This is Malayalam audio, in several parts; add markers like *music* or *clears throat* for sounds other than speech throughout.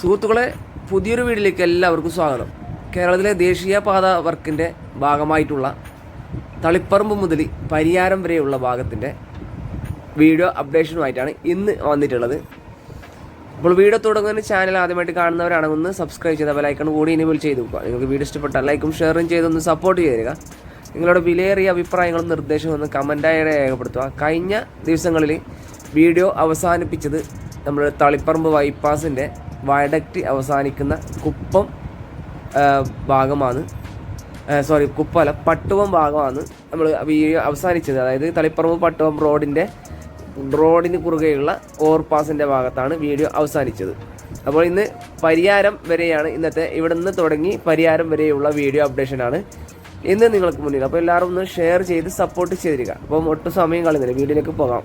സുഹൃത്തുക്കളെ പുതിയൊരു വീഡിയോയിലേക്ക് എല്ലാവർക്കും സ്വാഗതം. കേരളത്തിലെ ദേശീയപാത വർക്കിന്റെ ഭാഗമായിട്ടുള്ള തളിപ്പറമ്പ് മുതൽ പരിയാരം വരെയുള്ള ഭാഗത്തിന്റെ വീഡിയോ അപ്ഡേഷനുമായിട്ടാണ് ഇന്ന് വന്നിട്ടുള്ളത്. അപ്പോൾ വീഡിയോ തുടങ്ങുന്ന ചാനൽ ആദ്യമായിട്ട് കാണുന്നവരാണെങ്കിൽ ഒന്ന് സബ്സ്ക്രൈബ് ചെയ്ത ബെലൈക്കൺ കൂടി ഇനിമേൽ ചെയ്ത് നോക്കുക നിങ്ങൾക്ക് വീഡിയോ ഇഷ്ടപ്പെട്ട ലൈക്കും ഷെയറും ചെയ്തൊന്ന് സപ്പോർട്ട് ചെയ്തു തരിക. നിങ്ങളുടെ വിലയേറിയ അഭിപ്രായങ്ങളും നിർദ്ദേശവും ഒന്ന് കമന്റായി രേഖപ്പെടുത്തുക. കഴിഞ്ഞ ദിവസങ്ങളിൽ വീഡിയോ അവസാനിപ്പിച്ചത് നമ്മുടെ തളിപ്പറമ്പ് ബൈപ്പാസിന്റെ വയഡക്റ്റ് അവസാനിക്കുന്ന കുപ്പം ഭാഗമാണ്. സോറി കുപ്പല പട്ടുവം ഭാഗമാണ് നമ്മൾ വീഡിയോ അവസാനിച്ചത്. അതായത് തളിപ്പറമ്പ് പട്ടുവം റോഡിന്റെ റോഡിന് കുറുകെയുള്ള ഓവർപാസിന്റെ ഭാഗത്താണ് വീഡിയോ അവസാനിച്ചത്. അപ്പോൾ ഇന്ന് പരിയാരം വരെയാണ് ഇന്നത്തെ ഇവിടെ നിന്ന് തുടങ്ങി പരിയാരം വരെയുള്ള വീഡിയോ അപ്ഡേഷനാണ് ഇന്ന് നിങ്ങൾക്ക് മുന്നിൽ. അപ്പോൾ എല്ലാവരും ഒന്ന് ഷെയർ ചെയ്ത് സപ്പോർട്ട് ചെയ്തിരിക്കുക. അപ്പം ഒട്ടും സമയം കളയുന്നില്ല. വീഡിയോയിലേക്ക് പോകാം.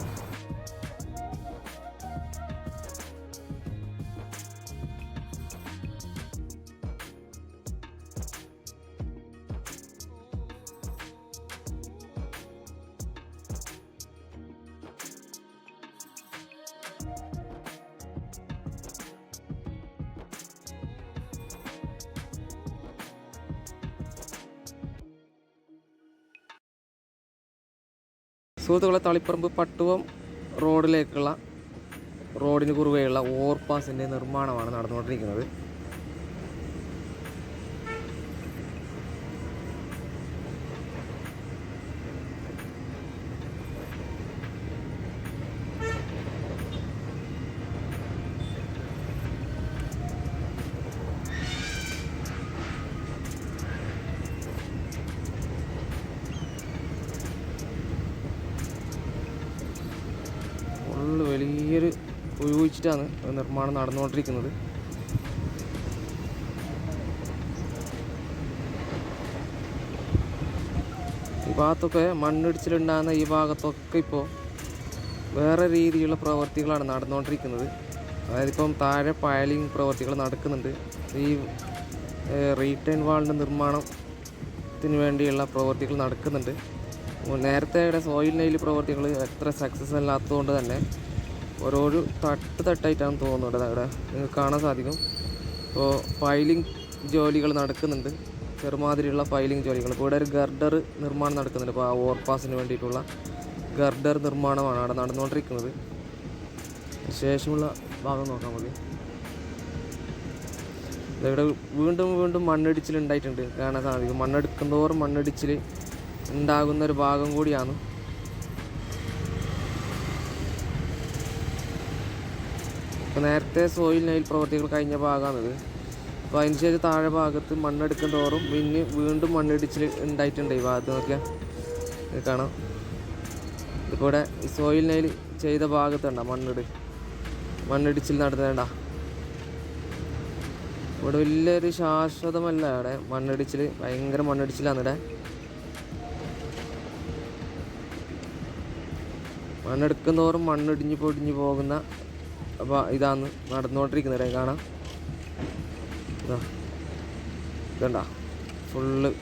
സുഹൃത്തുക്കളെ തളിപ്പറമ്പ് പട്ടുവം റോഡിലേക്കുള്ള റോഡിന് കുറുകെയുള്ള ഓവർപാസിന്റെ നിർമ്മാണമാണ് നടന്നുകൊണ്ടിരിക്കുന്നത്. ഉപയോഗിച്ചിട്ടാണ് നിർമ്മാണം നടന്നുകൊണ്ടിരിക്കുന്നത്. ഈ ഭാഗത്തൊക്കെ മണ്ണിടിച്ചിലുണ്ടാകുന്ന ഈ ഭാഗത്തൊക്കെ ഇപ്പോൾ വേറെ രീതിയിലുള്ള പ്രവർത്തികളാണ് നടന്നുകൊണ്ടിരിക്കുന്നത്. അതായത് ഇപ്പം താഴെ പയലിംഗ് പ്രവർത്തികൾ നടക്കുന്നുണ്ട്. ഈ റീറ്റേൺ വാളിന്റെ നിർമ്മാണത്തിന് വേണ്ടിയുള്ള പ്രവർത്തികൾ നടക്കുന്നുണ്ട്. നേരത്തെ ഇവിടെ സോയിൽ നെയിൽ പ്രവർത്തികൾ എത്ര സക്സസ് അല്ലാത്തതുകൊണ്ട് തന്നെ ഓരോരോ തട്ട് തട്ടായിട്ടാണ് തോന്നുന്നത് ഇവിടെ നിങ്ങൾക്ക് കാണാൻ സാധിക്കും. ഇപ്പോൾ ഫൈലിംഗ് ജോലികൾ നടക്കുന്നുണ്ട്. ചെറുമാതിരിയുള്ള ഫൈലിംഗ് ജോലികൾ. ഇപ്പോൾ ഇവിടെ ഒരു ഗർഡർ നിർമ്മാണം നടക്കുന്നുണ്ട്. ഇപ്പോൾ ആ ഓവർപാസിന് വേണ്ടിയിട്ടുള്ള ഗർഡർ നിർമ്മാണമാണ് അവിടെ നടന്നുകൊണ്ടിരിക്കുന്നത്. ശേഷമുള്ള ഭാഗം നോക്കാൻ മതി ഇവിടെ വീണ്ടും വീണ്ടും മണ്ണിടിച്ചിൽ ഉണ്ടായിട്ടുണ്ട്. കാണാൻ സാധിക്കും. മണ്ണെടുക്കുന്നതോറും മണ്ണിടിച്ചിൽ ഉണ്ടാകുന്ന ഒരു ഭാഗം കൂടിയാണ്. ഇപ്പോൾ നേരത്തെ സോയിൽ നെയിൽ പ്രവർത്തികൾ കഴിഞ്ഞ ഭാഗമാണിത്. അപ്പോൾ അതിന് ശേഷം താഴെ ഭാഗത്ത് മണ്ണെടുക്കും തോറും പിന്നെ വീണ്ടും മണ്ണിടിച്ചിൽ ഉണ്ടായിട്ടുണ്ട് ഈ ഭാഗത്ത് നോക്കിയാൽ കാണാം. ഇതിപ്പോടെ സോയിൽ നെയിൽ ചെയ്ത ഭാഗത്തുണ്ട മണ്ണിട്. മണ്ണിടിച്ചിൽ നടന്നേണ്ട ഇവിടെ വലിയൊരു ശാശ്വതമല്ല ഇവിടെ മണ്ണിടിച്ചിൽ. ഭയങ്കര മണ്ണിടിച്ചിലാണ് ഇവിടെ. മണ്ണെടുക്കും തോറും മണ്ണിടിഞ്ഞ് പൊടിഞ്ഞ് പോകുന്ന അപ്പോൾ ഇതാണ് നടന്നുകൊണ്ടിരിക്കുന്നത്. കാണാം. ഇതാ. ഇതണ്ട? ഫുള്ള്.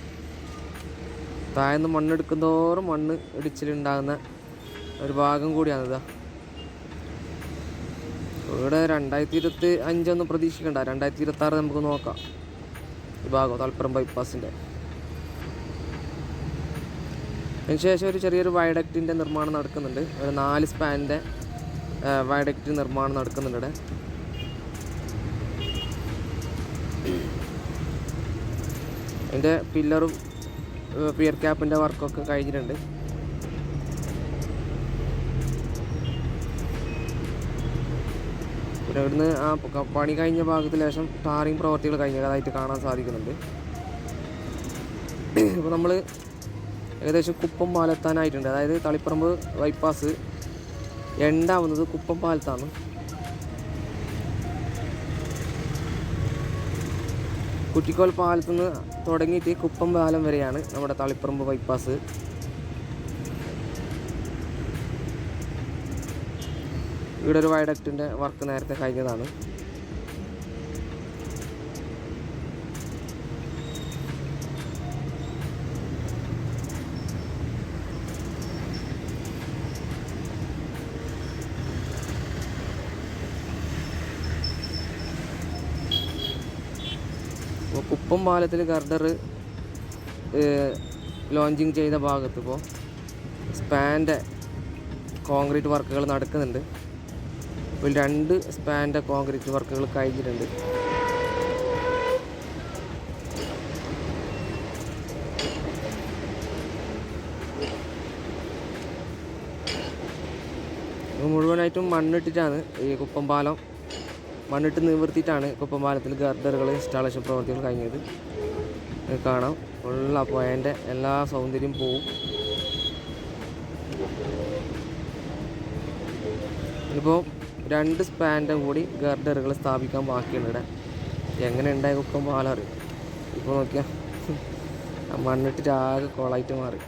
താഴ്ന്ന് മണ്ണെടുക്കുന്തോറും മണ്ണ് ഇടിച്ചിലുണ്ടാകുന്ന ഒരു ഭാഗം കൂടിയാണ് ഇതാ. ഇവിടെ രണ്ടായിരത്തി ഇരുപത്തി അഞ്ചൊന്നും പ്രതീക്ഷിക്കണ്ട. രണ്ടായിരത്തി ഇരുപത്തി ആറ് നമുക്ക് നോക്കാം. ഈ ഭാഗം തലപ്പുറം ബൈപ്പാസിന്റെ അതിനുശേഷം ഒരു ചെറിയൊരു വയഡക്റ്റിന്റെ നിർമ്മാണം നടക്കുന്നുണ്ട്. ഒരു നാല് സ്പാനിന്റെ വയഡക്റ്റ് നിർമ്മാണം നടക്കുന്നുണ്ട് അതിന്റെ പില്ലറും പിയർ ക്യാപ്പിന്റെ വർക്കൊക്കെ കഴിഞ്ഞിട്ടുണ്ട്. പിന്നെ ഇവിടുന്ന് ആ പണി കഴിഞ്ഞ ഭാഗത്ത് ശേഷം ടാറിങ് പ്രവർത്തികൾ കഴിഞ്ഞതായിട്ട് കാണാൻ സാധിക്കുന്നുണ്ട്. ഇപ്പോൾ നമ്മൾ ഏകദേശം കുപ്പം പാലെത്താനായിട്ടുണ്ട് അതായത് തളിപ്പറമ്പ് ബൈപ്പാസ് എണ്ടാവുന്നത് കുപ്പം പാലത്താണ് കുറ്റിക്കോൽ പാലത്ത് നിന്ന് തുടങ്ങിയിട്ട് കുപ്പം പാലം വരെയാണ് നമ്മുടെ തളിപ്പറമ്പ് ബൈപ്പാസ് ഇവിടെ ഒരു വയഡക്റ്റിന്റെ വർക്ക് നേരത്തെ കഴിഞ്ഞതാണ് കുപ്പം പാലത്തിൽ ഗർഡർ ലോഞ്ചിങ് ചെയ്ത ഭാഗത്ത് ഇപ്പോൾ സ്പാന്റെ കോൺക്രീറ്റ് വർക്കുകൾ നടക്കുന്നുണ്ട്. ഇപ്പോൾ രണ്ട് സ്പാന്റെ കോൺക്രീറ്റ് വർക്കുകൾ കഴിഞ്ഞിട്ടുണ്ട്. മുഴുവനായിട്ടും മണ്ണിട്ടിട്ടാണ് ഈ കുപ്പം പാലം മണ്ണിട്ട് നിവർത്തിയിട്ടാണ് ഇപ്പോൾ പാലത്തിൽ ഗർഡറുകൾ ഇൻസ്റ്റാളേഷൻ പ്രവർത്തികൾ കഴിഞ്ഞത്. കാണാം കാണാം. ഉള്ള പോയതിന്റെ എല്ലാ സൗന്ദര്യം പോവും. ഇപ്പോൾ രണ്ട് സ്പാന്റെ കൂടി ഗർഡറുകൾ സ്ഥാപിക്കാൻ ബാക്കിയാണ് ഇവിടെ. എങ്ങനെ ഉണ്ടായി കൊക്കം പാലം അറിയും ഇപ്പോൾ നോക്കിയാൽ മണ്ണിട്ടിട്ട് ആകെ കോളായിട്ട് മാറി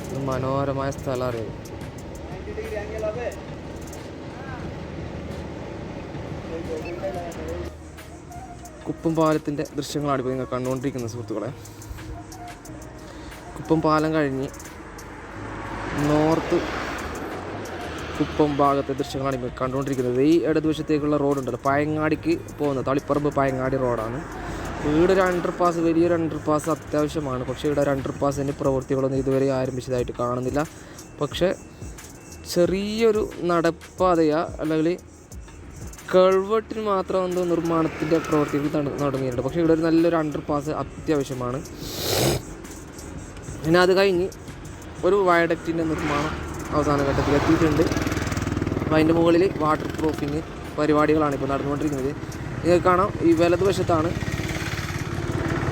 ഇത് മനോഹരമായ സ്ഥലം അറിയാം. കുപ്പം പാലത്തിന്റെ ദൃശ്യങ്ങളാണ് ഇപ്പോൾ നിങ്ങൾ കണ്ടുകൊണ്ടിരിക്കുന്നത് സുഹൃത്തുക്കളെ. കുപ്പം പാലം കഴിഞ്ഞ് നോർത്ത് കുപ്പം ഭാഗത്തെ ദൃശ്യങ്ങളാണ് ഇപ്പോൾ കണ്ടുകൊണ്ടിരിക്കുന്നത്. ഈ ഇടതുവശത്തേക്കുള്ള റോഡുണ്ടല്ലോ പയങ്ങാടിക്ക് പോകുന്നത്. തളിപ്പറമ്പ് പയങ്ങാടി റോഡാണ്. ഇവിടെ ഒരു അണ്ടർ പാസ് വലിയൊരു അണ്ടർ പാസ് അത്യാവശ്യമാണ്. പക്ഷേ ഇവിടെ ഒരു അണ്ടർ പാസിന്റെ പ്രവൃത്തികളൊന്നും ഇതുവരെ ആരംഭിച്ചതായിട്ട് കാണുന്നില്ല. പക്ഷേ ചെറിയൊരു നടപ്പാതയാ അല്ലെങ്കിൽ കൾവെട്ടിന് മാത്രം എന്തോ നിർമ്മാണത്തിന്റെ പ്രവൃത്തികൾ തുടങ്ങിയിട്ടുണ്ട് പക്ഷേ ഇവിടെ ഒരു നല്ലൊരു അണ്ടർ പാസ് അത്യാവശ്യമാണ്. പിന്നെ അത് കഴിഞ്ഞ് ഒരു വയഡക്റ്റിന്റെ നിർമ്മാണം അവസാന ഘട്ടത്തിൽ എത്തിയിട്ടുണ്ട്. അപ്പോൾ അതിന്റെ മുകളിൽ വാട്ടർ പ്രൂഫിങ് പരിപാടികളാണ് ഇപ്പോൾ നടന്നുകൊണ്ടിരിക്കുന്നത്. നിങ്ങൾക്ക് കാണാം ഈ വലതുവശത്താണ്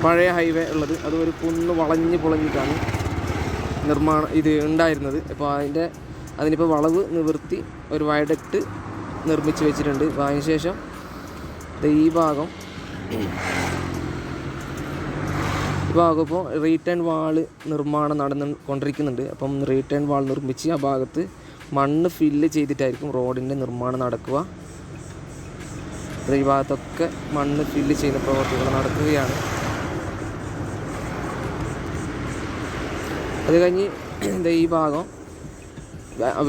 പഴയ ഹൈവേ ഉള്ളത്. അത് ഒരു കുന്ന് വളഞ്ഞ് പൊളഞ്ഞിട്ടാണ് നിർമ്മാണം ഇത് ഉണ്ടായിരുന്നത്. അപ്പോൾ അതിന്റെ അതിനിപ്പോൾ വളവ് നിവർത്തി ഒരു വയഡക്റ്റ് നിർമ്മിച്ച് വെച്ചിട്ടുണ്ട്. അപ്പോൾ അതിനുശേഷം ഈ ഭാഗം. ഈ ഭാഗം ഇപ്പോൾ റീട്ടേൺ വാൾ നിർമ്മാണം നടന്നു കൊണ്ടിരിക്കുന്നുണ്ട്. അപ്പം റീട്ടേൺ വാൾ നിർമ്മിച്ച് ആ ഭാഗത്ത് മണ്ണ് ഫില്ല് ചെയ്തിട്ടായിരിക്കും റോഡിന്റെ നിർമ്മാണം നടക്കുക. ഈ ഭാഗത്തൊക്കെ മണ്ണ് ഫില്ല് ചെയ്യുന്ന പ്രവർത്തികൾ നടക്കുകയാണ്. അത് കഴിഞ്ഞ് എന്താ ഈ ഭാഗം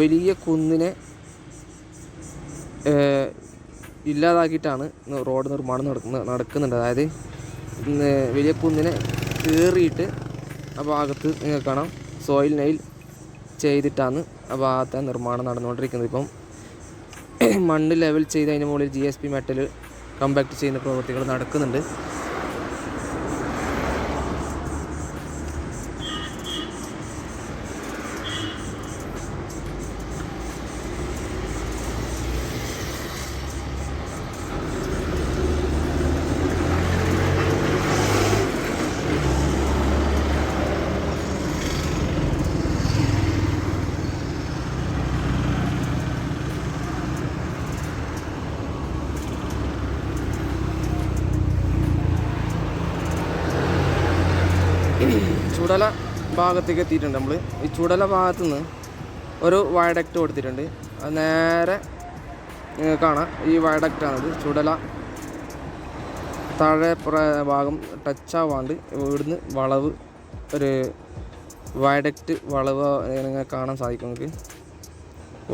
വലിയ കുന്നിനെ ഇല്ലാതാക്കിയിട്ടാണ് റോഡ് നിർമ്മാണം നടക്കുന്ന നടക്കുന്നുണ്ട്. അതായത് വലിയ കുന്നിനെ കയറിയിട്ട് ആ ഭാഗത്ത് നിങ്ങൾക്ക് കാണാം. സോയിൽ നെയിൽ ചെയ്തിട്ടാണ് ആ ഭാഗത്തെ നിർമ്മാണം നടന്നുകൊണ്ടിരിക്കുന്നത്. ഇപ്പം മണ്ണ് ലെവൽ ചെയ്ത് അതിന് മുകളിൽ G S P metal compact ചെയ്യുന്ന പ്രവൃത്തികൾ നടക്കുന്നുണ്ട്. ചുടല ഭാഗത്തേക്ക് എത്തിയിട്ടുണ്ട് നമ്മൾ ഈ ചുടല ഭാഗത്തു നിന്ന് ഒരു വയഡക്റ്റ് കൊടുത്തിട്ടുണ്ട്. അത് നേരെ കാണാം. ഈ വയഡക്റ്റാണത് ചുടല താഴെ ഭാഗം ടച്ച് ആവാണ്ട് ഇവിടുന്ന് വളവ് ഒരു വയഡക്റ്റ് വളവ് നിങ്ങൾ കാണാൻ സാധിക്കും നമുക്ക്.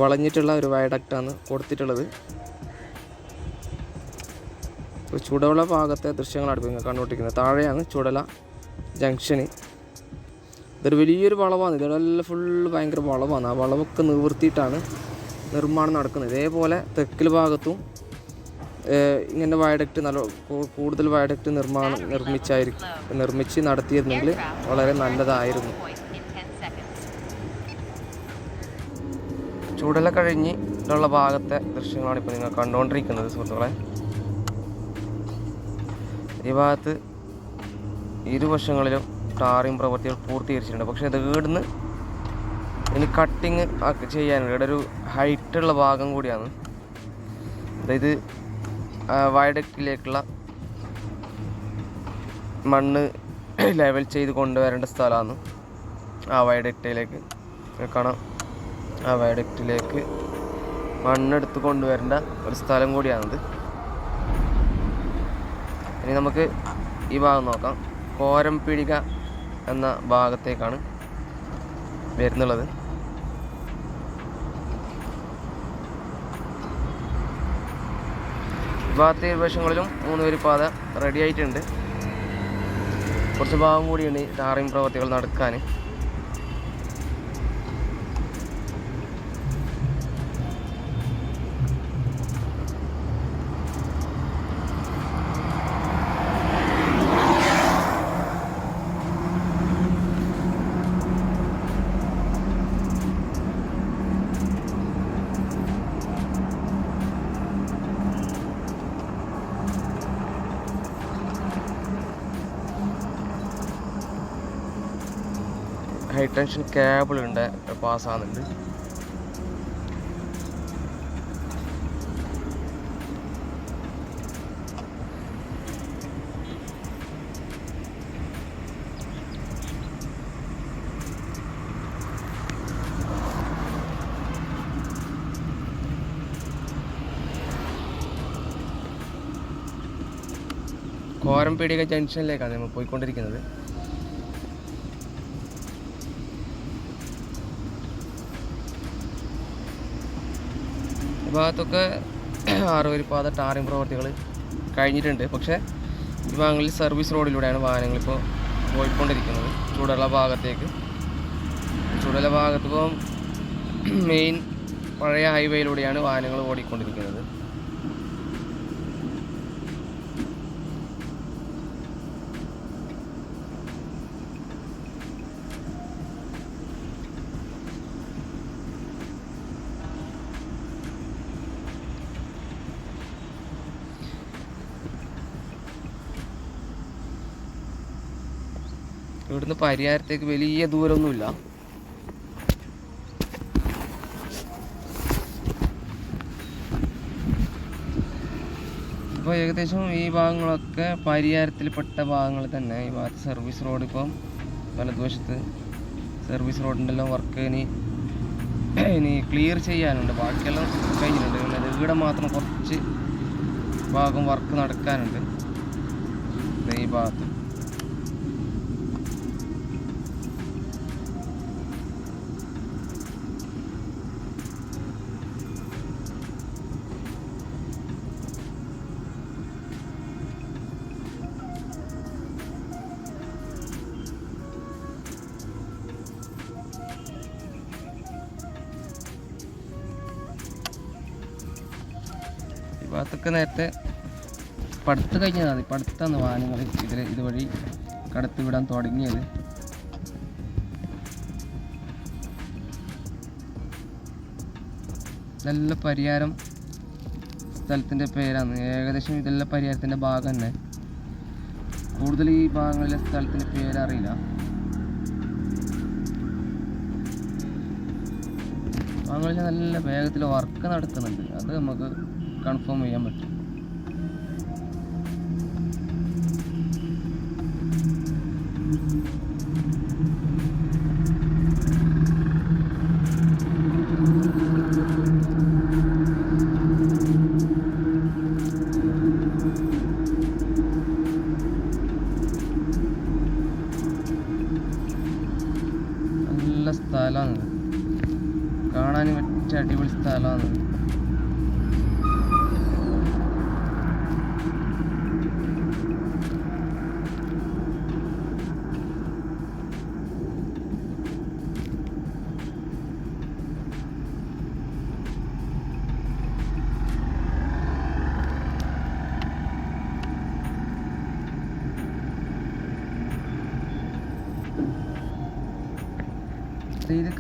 വളഞ്ഞിട്ടുള്ള ഒരു വയഡക്റ്റാണ് കൊടുത്തിട്ടുള്ളത്. ചുടല ഭാഗത്തെ ദൃശ്യങ്ങളാണ് ഇപ്പോൾ കണ്ടുകൊണ്ടിരിക്കുന്നത്. താഴെയാണ് ചുടല ജംഗ്ഷന് ഇതൊരു വലിയൊരു വളവാണ്. ഇതെല്ലാം ഫുൾ ഭയങ്കര വളവാണ്. ആ വളവൊക്കെ നിവർത്തിയിട്ടാണ് നിർമ്മാണം നടക്കുന്നത്. ഇതേപോലെ തെക്കിൽ ഭാഗത്തും ഇങ്ങനെ വയഡക്റ്റ് നല്ല കൂടുതൽ വയഡക്റ്റ് നിർമ്മാണം നിർമ്മിച്ചായിരിക്കും നിർമ്മിച്ച് നടത്തിയിരുന്നെങ്കിൽ വളരെ നല്ലതായിരുന്നു. Point in 10 ചൂടല കഴിഞ്ഞ് ഉള്ള ഭാഗത്തെ ദൃശ്യങ്ങളാണ് ഇപ്പോൾ നിങ്ങൾ കണ്ടുകൊണ്ടിരിക്കുന്നത് സുഹൃത്തുക്കളെ. ഈ ഭാഗത്ത് ഇരുവശങ്ങളിലും ടാറിങ് പ്രവൃത്തികൾ പൂർത്തീകരിച്ചിട്ടുണ്ട്. പക്ഷേ ഇത് ഇവിടുന്ന് ഇനി കട്ടിങ് ചെയ്യാനുണ്ട് ഇവിടെ ഒരു ഹൈറ്റുള്ള ഭാഗം കൂടിയാണ്. അതായത് വയഡക്റ്റിലേക്കുള്ള മണ്ണ് ലെവൽ ചെയ്ത് കൊണ്ടുവരേണ്ട സ്ഥലമാണ് ആ വയഡക്റ്റിലേക്ക് കാണാം. ആ വയഡക്റ്റിലേക്ക് മണ്ണെടുത്ത് കൊണ്ടുവരേണ്ട ഒരു സ്ഥലം കൂടിയാണിത്. ഇനി നമുക്ക് ഈ ഭാഗം നോക്കാം. കോരംപിടിക എന്ന ഭാഗത്തേക്കാണ് വരുന്നുള്ളത്. ഭാഗത്തെ ഇരുവശങ്ങളിലും മൂന്ന് വരി പാത റെഡി ആയിട്ടുണ്ട്. കുറച്ച് ഭാഗം കൂടിയുണ്ട് ടാറിംഗ് പ്രവർത്തികൾ നടക്കാൻ. ഹൈ ടെൻഷൻ കേബിൾ ഉണ്ട്. പാസ്സാകുന്നുണ്ട് കോരംപീടിക ജംഗ്ഷനിലേക്കാണ് നമ്മൾ പോയിക്കൊണ്ടിരിക്കുന്നത്. ഭാഗത്തൊക്കെ *clears throat* ആറുവരി പാത ടാറിംഗ് പ്രവർത്തികൾ കഴിഞ്ഞിട്ടുണ്ട്. പക്ഷേ ഈ ഭാഗങ്ങളിൽ സർവീസ് റോഡിലൂടെയാണ് വാഹനങ്ങൾ ഇപ്പോൾ പോയിക്കൊണ്ടിരിക്കുന്നത്. ചൂടുള്ള ഭാഗത്തേക്ക്. ചൂടുള്ള ഭാഗത്ത് ഇപ്പം *clears throat* മെയിൻ പഴയ ഹൈവേയിലൂടെയാണ് വാഹനങ്ങൾ ഓടിക്കൊണ്ടിരിക്കുന്നത്. ഇവിടുന്ന് പരിഹാരത്തേക്ക് വലിയ ദൂരമൊന്നുമില്ല. ഇപ്പോൾ ഏകദേശം ഈ ഭാഗങ്ങളൊക്കെ പരിഹാരത്തിൽപ്പെട്ട ഭാഗങ്ങൾ തന്നെ. ഈ ഭാഗത്ത് സർവീസ് റോഡ് ഇപ്പം വലതുവശത്ത് സർവീസ് റോഡിന്റെല്ലാം വർക്ക് ഇനി *clears throat* ഇനി ക്ലിയർ ചെയ്യാനുണ്ട്. ബാക്കിയെല്ലാം കഴിഞ്ഞിട്ടുണ്ട്. പിന്നെ ഇവിടെ മാത്രം കുറച്ച് ഭാഗം വർക്ക് നടക്കാനുണ്ട്. ഈ ഭാഗത്ത്. ഭാഗത്തൊക്കെ നേരത്തെ പടുത്ത് കഴിഞ്ഞതാണ് പടുത്താണ് വാഹനങ്ങൾ ഇതിൽ ഇതുവഴി കടത്തി വിടാൻ തുടങ്ങിയത്. നല്ല പരിഹാരം സ്ഥലത്തിന്റെ പേരാണ്. ഏകദേശം ഇതെല്ലാം പരിഹാരത്തിന്റെ ഭാഗം തന്നെ. കൂടുതൽ ഈ ഭാഗങ്ങളിലെ സ്ഥലത്തിന്റെ പേരറിയില്ല ഭാഗങ്ങളിൽ നല്ല വേഗത്തിൽ വർക്ക് നടക്കുന്നുണ്ട്. അത് നമുക്ക് കൺഫേം ചെയ്യാൻ പറ്റും.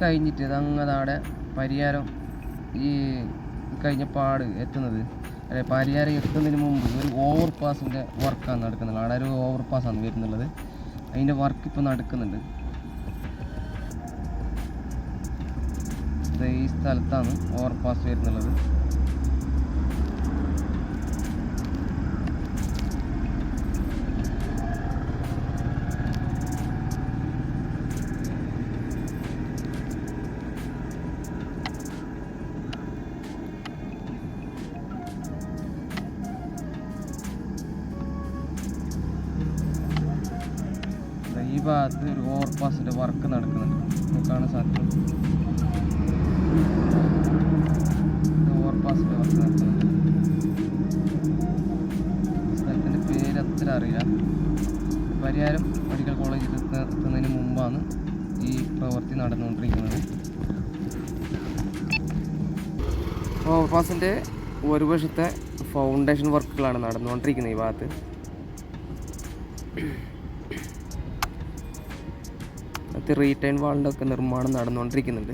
കഴിഞ്ഞിട്ട് ഇതങ്ങതാടെ പരിഹാരം ഈ കഴിഞ്ഞ പാട് എത്തുന്നത്. അല്ലെ പരിഹാരം എത്തുന്നതിന് മുമ്പ് ഒരു ഓവർ പാസിന്റെ വർക്കാണ് നടക്കുന്നത്. അവിടെ ഒരു ഓവർ പാസ്സാണ് വരുന്നുള്ളത്. അതിന്റെ വർക്ക് ഇപ്പോൾ നടക്കുന്നുണ്ട്. ഈ സ്ഥലത്താണ് ഓവർ പാസ് വരുന്നുള്ളത്. അത്ര അറിയില്ല പരിയാരം മെഡിക്കൽ കോളേജിൽ എത്ത- എത്തുന്നതിന് മുമ്പാണ് ഈ പ്രവൃത്തി നടന്നുകൊണ്ടിരിക്കുന്നത്. ഓവർപാസിന്റെ ഒരു വശത്തെ ഫൗണ്ടേഷൻ വർക്കുകളാണ് നടന്നുകൊണ്ടിരിക്കുന്നത് ഈ ഭാഗത്ത്. അത് റീറ്റൈൻ വാളിന്റെ ഒക്കെ നിർമ്മാണം നടന്നുകൊണ്ടിരിക്കുന്നുണ്ട്.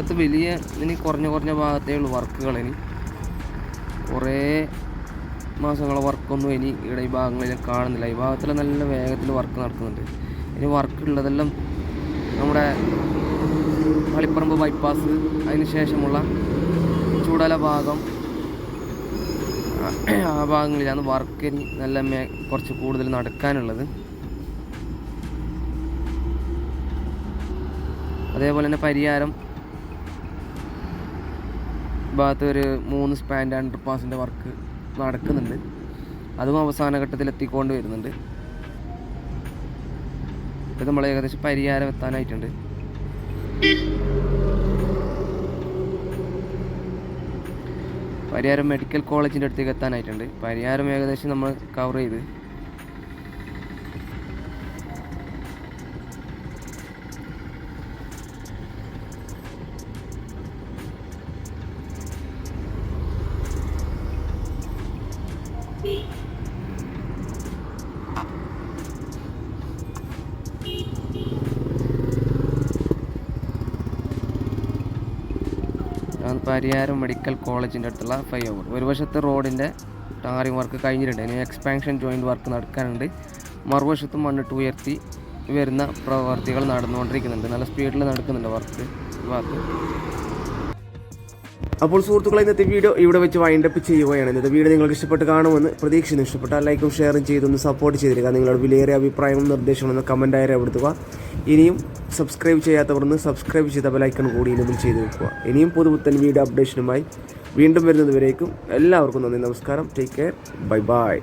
അകത്ത് വലിയ ഇനി കുറഞ്ഞ കുറഞ്ഞ ഭാഗത്തേ ഉള്ളൂ വർക്കുകൾ ഇനി. കുറേ മാസങ്ങളെ വർക്കൊന്നും ഇനി ഇവിടെ ഈ ഭാഗങ്ങളിൽ കാണുന്നില്ല. ഈ ഭാഗത്തിൽ നല്ല വേഗത്തിൽ വർക്ക് നടക്കുന്നുണ്ട്. ഇനി വർക്ക് ഉള്ളതെല്ലാം നമ്മുടെ കളിപ്പറമ്പ് ബൈപ്പാസ് അതിന് ശേഷമുള്ള ചൂടല ഭാഗം ആ ഭാഗങ്ങളിലാണ് വർക്ക് ഇനി നല്ല മേ കുറച്ച് കൂടുതൽ നടക്കാനുള്ളത്. അതേപോലെ തന്നെ പരിയാരം ഭാഗത്ത് ഒരു മൂന്ന് സ്പാൻഡ് അണ്ടർ പാസിന്റെ വർക്ക് നടക്കുന്നുണ്ട്. അതും അവസാന ഘട്ടത്തിൽ എത്തിക്കൊണ്ട് വരുന്നുണ്ട്. ഇത് നമ്മൾ ഏകദേശം പരിഹാരം എത്താനായിട്ടുണ്ട്. പരിഹാരം മെഡിക്കൽ കോളേജിന്റെ അടുത്തേക്ക് എത്താനായിട്ടുണ്ട്. പരിഹാരം ഏകദേശം നമ്മൾ കവർ ചെയ്ത്. പരിയാരം മെഡിക്കൽ കോളേജിന്റെ അടുത്തുള്ള ഫ്ലൈ ഓവർ ഒരു വശത്ത് റോഡിന്റെ ടാറിങ് വർക്ക് കഴിഞ്ഞിട്ടുണ്ട്. ഇനി എക്സ്പാൻഷൻ ജോയിന്റ് വർക്ക് നടക്കാനുണ്ട്. മറുവശത്ത് മണ്ണിട്ട് ഉയർത്തി വരുന്ന പ്രവർത്തികൾ നടന്നുകൊണ്ടിരിക്കുന്നുണ്ട്. നല്ല സ്പീഡിൽ നടക്കുന്നുണ്ട് വർക്ക്. ഭാഗത്ത്. അപ്പോൾ സുഹൃത്തുക്കളെ ഇന്നത്തെ വീഡിയോ ഇവിടെ വെച്ച് വൈൻഡപ്പ് ചെയ്യുകയാണ്. ഇന്നത്തെ വീഡിയോ നിങ്ങൾക്ക് ഇഷ്ടപ്പെട്ട് കാണുമെന്ന് പ്രതീക്ഷിക്കുന്നു. ഇഷ്ടപ്പെട്ടാൽ ലൈക്കും ഷെയറും ചെയ്തൊന്ന് സപ്പോർട്ട് ചെയ്തിരിക്കുക. നിങ്ങളുടെ വിലയേറിയ അഭിപ്രായവും നിർദ്ദേശങ്ങളും ഒന്ന് ആയി രേഖപ്പെടുത്തുക. ഇനിയും സബ്സ്ക്രൈബ് ചെയ്യാത്തവർ ഒന്ന് സബ്സ്ക്രൈബ് ചെയ്ത ബെലൈക്കൺ കൂടി ഇനബിൾ ചെയ്ത് വെക്കുക. ഇനിയും പുതുപുത്തൻ വീഡിയോ അപ്ഡേഷനുമായി വീണ്ടും വരുന്നതുവരേക്കും എല്ലാവർക്കും നന്ദി നമസ്കാരം. Take care bye bye